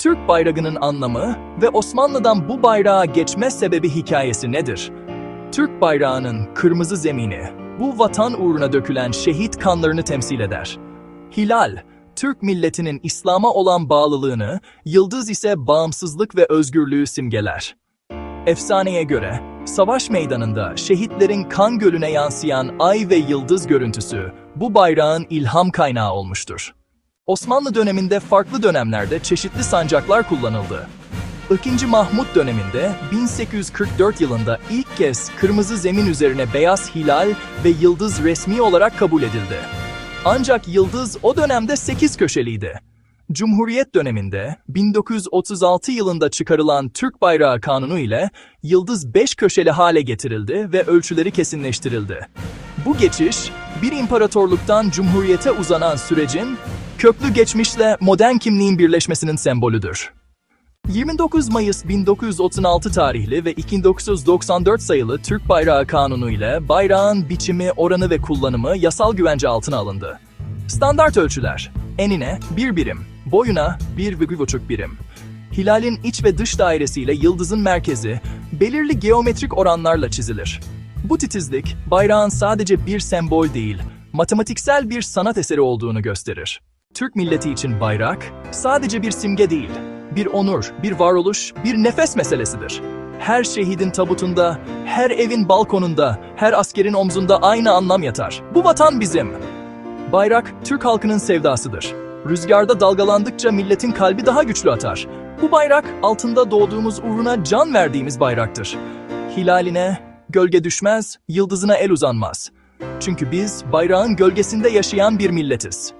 Türk bayrağının anlamı ve Osmanlı'dan bu bayrağa geçme sebebi hikayesi nedir? Türk bayrağının kırmızı zemini, bu vatan uğruna dökülen şehit kanlarını temsil eder. Hilal, Türk milletinin İslam'a olan bağlılığını, yıldız ise bağımsızlık ve özgürlüğü simgeler. Efsaneye göre, savaş meydanında şehitlerin kan gölüne yansıyan ay ve yıldız görüntüsü, bu bayrağın ilham kaynağı olmuştur. Osmanlı döneminde farklı dönemlerde çeşitli sancaklar kullanıldı. 2. Mahmut döneminde 1844 yılında ilk kez kırmızı zemin üzerine beyaz hilal ve yıldız resmi olarak kabul edildi. Ancak yıldız o dönemde 8 köşeliydi. Cumhuriyet döneminde 1936 yılında çıkarılan Türk Bayrağı Kanunu ile yıldız 5 köşeli hale getirildi ve ölçüleri kesinleştirildi. Bu geçiş, bir imparatorluktan cumhuriyete uzanan sürecin köklü geçmişle modern kimliğin birleşmesinin sembolüdür. 29 Mayıs 1936 tarihli ve 2994 sayılı Türk Bayrağı Kanunu ile bayrağın biçimi, oranı ve kullanımı yasal güvence altına alındı. Standart ölçüler, enine 1 birim, boyuna 1,5 birim. Hilalin iç ve dış dairesiyle yıldızın merkezi belirli geometrik oranlarla çizilir. Bu titizlik, bayrağın sadece bir sembol değil, matematiksel bir sanat eseri olduğunu gösterir. Türk milleti için bayrak, sadece bir simge değil, bir onur, bir varoluş, bir nefes meselesidir. Her şehidin tabutunda, her evin balkonunda, her askerin omzunda aynı anlam yatar. Bu vatan bizim. Bayrak, Türk halkının sevdasıdır. Rüzgarda dalgalandıkça milletin kalbi daha güçlü atar. Bu bayrak, altında doğduğumuz uğruna can verdiğimiz bayraktır. Hilaline, gölge düşmez, yıldızına el uzanmaz. Çünkü biz bayrağın gölgesinde yaşayan bir milletiz.